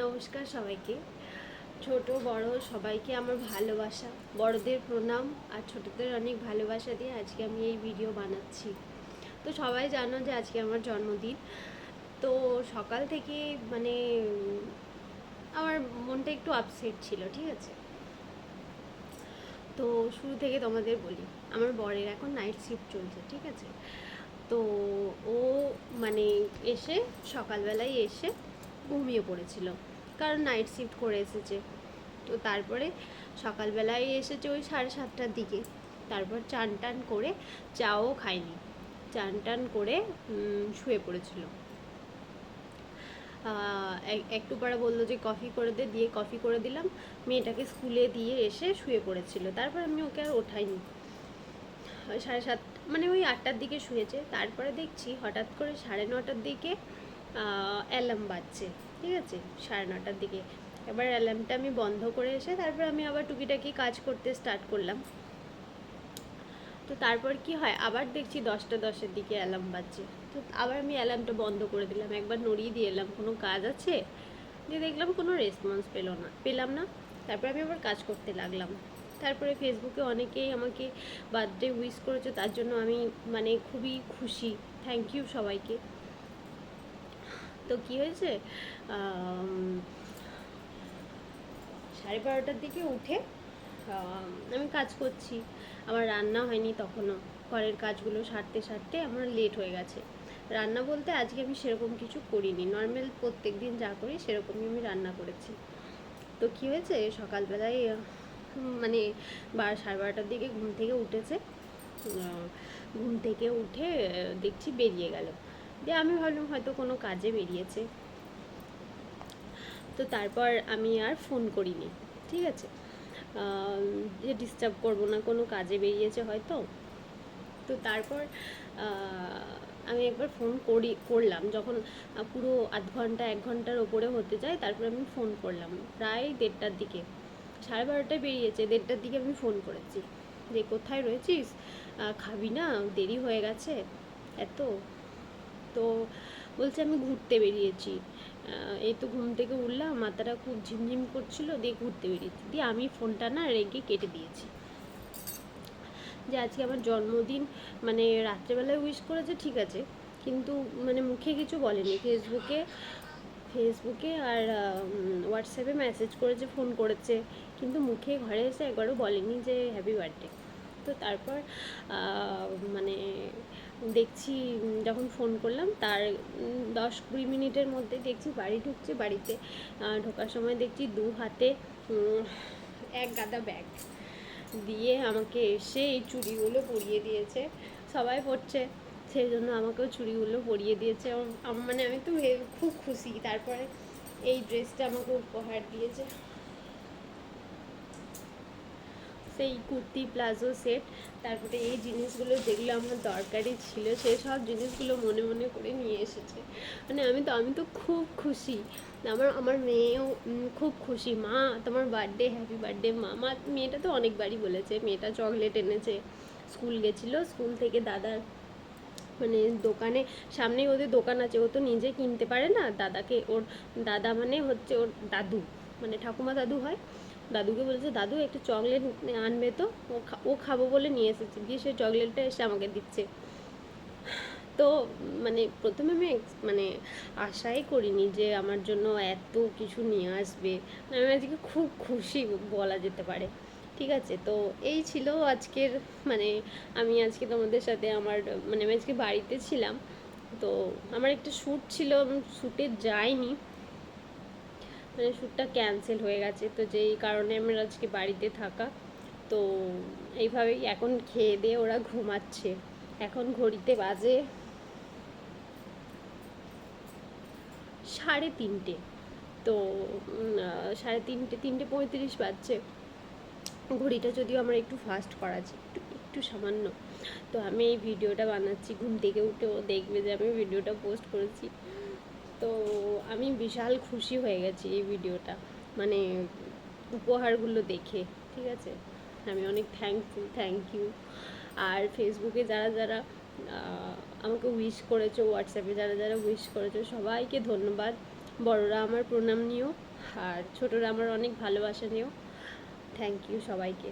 নমস্কার সবাইকে। ছোট, বড়, সবাইকে আমার ভালোবাসা, বড়দের প্রণাম আর ছোটদের অনেক ভালোবাসা দিয়ে আজকে আমি এই ভিডিও বানাচ্ছি। তো সবাই জানো যে আজকে আমার জন্মদিন। তো সকাল থেকে মানে আমার মনটা একটু আপসেট ছিল, ঠিক আছে? তো শুরু থেকে তোমাদের বলি, আমার বরের এখন নাইট শিফট চলছে, ঠিক আছে? তো ও মানে এসে সকালবেলায় এসে ঘুমিয়ে পড়েছিল। কারণ নাইট শিফট করে এসেছে। তো তারপরে সকালবেলায় এসেছে ওই সাড়ে সাতটার দিকে। তারপর চান টান করে চাও খায়নি। চান টান করে শুয়ে পড়েছিল। একটু পরে বলল যে, কফি করে দে, দিয়ে কফি করে দিলাম। মেয়েটাকে স্কুলে দিয়ে এসে শুয়ে পড়েছিল। তারপর আমি ওকে আর ওঠাইনি। সাড়ে সাত মানে ওই আটটার দিকে শুয়েছে। তারপরে দেখছি হঠাৎ করে সাড়ে নটার দিকে অ্যালার্ম বাজছে, ঠিক আছে? সাড়ে নটার দিকে। এবার অ্যালার্মটা আমি বন্ধ করে এসে তারপর আমি আবার টুকিটাকি কাজ করতে স্টার্ট করলাম। তো তারপর কি হয়? আবার দেখছি দশটা দশের দিকে অ্যালার্ম বাজছে। তো আবার আমি অ্যালার্মটা বন্ধ করে দিলাম। একবার নড়িয়ে দিয়ে এলাম। কোনো কাজ আছে? দিয়ে দেখলাম কোনো রেসপন্স পেল না, পেলাম না। তারপর আমি আবার কাজ করতে লাগলাম। তারপরে ফেসবুকে অনেকেই আমাকে বার্থডে উইশ করেছে। তার জন্য আমি মানে খুবই খুশি। থ্যাংক ইউ সবাইকে। তো কি হয়েছে? সাড়ে বারোটার দিকে উঠে, আমি কাজ করছি। আমার রান্না হয়নি তখনও। ঘরের কাজগুলো সারতে সারতে আমার লেট হয়ে গেছে। রান্না বলতে আজকে আমি সেরকম কিছু করিনি। নর্মাল প্রত্যেক দিন যা করি সেরকমই আমি রান্না করেছি। তো কী হয়েছে? সকালবেলায় মানে বার সাড়ে বারোটার দিকে ঘুম থেকে উঠেছে। ঘুম থেকে উঠে, দেখছি বেরিয়ে গেল। দিয়ে আমি ভাবলাম হয়তো কোনো কাজে বেরিয়েছে। তো তারপর আমি আর ফোন করিনি, ঠিক আছে? যে ডিস্টার্ব করব না, কোনো কাজে বেরিয়েছে হয়তো? তো তারপর আমি একবার ফোন করি, করলাম। যখন পুরো আধ ঘণ্টা, এক ঘণ্টার ওপরে হতে যায়, তারপর আমি ফোন করলাম। প্রায় দেড়টার দিকে, সাড়ে বারোটায় বেরিয়েছে, দেড়টার দিকে আমি ফোন করেছি। যে, কোথায় রয়েছিস? খাবি না? দেরি হয়ে গেছে? এত। তো বলছে আমি ঘুরতে বেরিয়েছি। এই তো ঘুম থেকে উঠলাম, মাথাটা খুব ঝিমঝিম করছিল, দিয়ে ঘুরতে বেরিয়েছি। দিয়ে আমি ফোনটা না রেগে কেটে দিয়েছি। যে আজকে আমার জন্মদিন মানে রাত্রেবেলায় উইশ করেছে, ঠিক আছে। কিন্তু মানে মুখে কিছু বলেনি। ফেসবুকে ফেসবুকে আর হোয়াটসঅ্যাপে মেসেজ করেছে ফোন করেছে। কিন্তু মুখে ঘরে এসে একবারও বলেনি যে হ্যাপি বার্থডে তো তারপর মানে দেখছি যখন ফোন করলাম, তার দশ কুড়ি মিনিটের মধ্যে দেখছি বাড়ি ঢুকছে, বাড়িতে ঢোকার সময় দেখছি দু হাতে এক গাদা ব্যাগ দিয়ে আমাকে এসে এই চুড়িগুলো পরিয়ে দিয়েছে। সবাই পরছে, সেই জন্য আমাকেও চুড়িগুলো পরিয়ে দিয়েছে। মানে আমি তো খুব খুশি। তারপরে এই ড্রেসটা আমাকে উপহার দিয়েছে। সেই কুর্তি, প্লাজো সেট, তারপরে এই জিনিসগুলো যেগুলো আমার দরকারি ছিল সেই সব জিনিসগুলো মনে মনে করে নিয়ে এসেছে। মানে আমি তো আমি তো খুব খুশি। আমার আমার মেয়েও খুব খুশি। মা, তোমার বার্থডে হ্যাপি বার্থডে মা মা মেয়েটা তো অনেকবারই বলেছে, মেয়েটা চকলেট এনেছে। স্কুল গেছিল, স্কুল থেকে দাদার মানে দোকানে, সামনেই ওদের দোকান আছে, ও তো নিজে কিনতে পারে না, দাদাকে ওর, দাদা মানে হচ্ছে ওর দাদু মানে ঠাকুমা দাদু হয়। দাদুকে বলছে, দাদু, একটু চকলেট আনবে তো? ও ও খাব বলে নিয়ে এসেছে। গিয়ে সেই চকলেটটা এসে আমাকে দিচ্ছে। তো মানে প্রথমে আমি মানে আশাই করিনি যে আমার জন্য এত কিছু নিয়ে আসবে। আমি আজকে খুব খুশি বলা যেতে পারে। ঠিক আছে, তো এই ছিল আজকের মানে আমি আজকে তোমাদের সাথে আমার মানে আমি আজকে বাড়িতে ছিলাম। তো আমার একটা শ্যুট ছিল শ্যুটে যাইনি। মানে শ্যুটটা ক্যান্সেল হয়ে গেছে, তো যেই কারণে আমার আজকে বাড়িতে থাকা। তো এইভাবেই এখন খেয়ে দিয়ে ওরা ঘুমাচ্ছে। এখন ঘড়িতে বাজে সাড়ে তিনটে। তো সাড়ে তিনটে তিনটে পঁয়ত্রিশ বাজছে। ঘড়িটা যদিও আমার একটু ফাস্ট করা আছে, একটু একটু সামান্য। তো আমি এই ভিডিওটা বানাচ্ছি, ঘুম থেকে উঠে ও দেখবে যে আমি ভিডিওটা পোস্ট করেছি। তো আমি বিশাল খুশি হয়ে গেছি এই ভিডিওটা। মানে উপহারগুলো দেখে, ঠিক আছে? আমি অনেক থ্যাঙ্কফুল থ্যাংক ইউ আর ফেসবুকে যারা যারা আমাকে উইশ করেছ হোয়াটসঅ্যাপে যারা যারা উইশ করেছ, সবাইকে ধন্যবাদ। বড়রা আমার প্রণাম নিও, আর ছোটরা আমার অনেক ভালোবাসা নিও। থ্যাংক ইউ সবাইকে।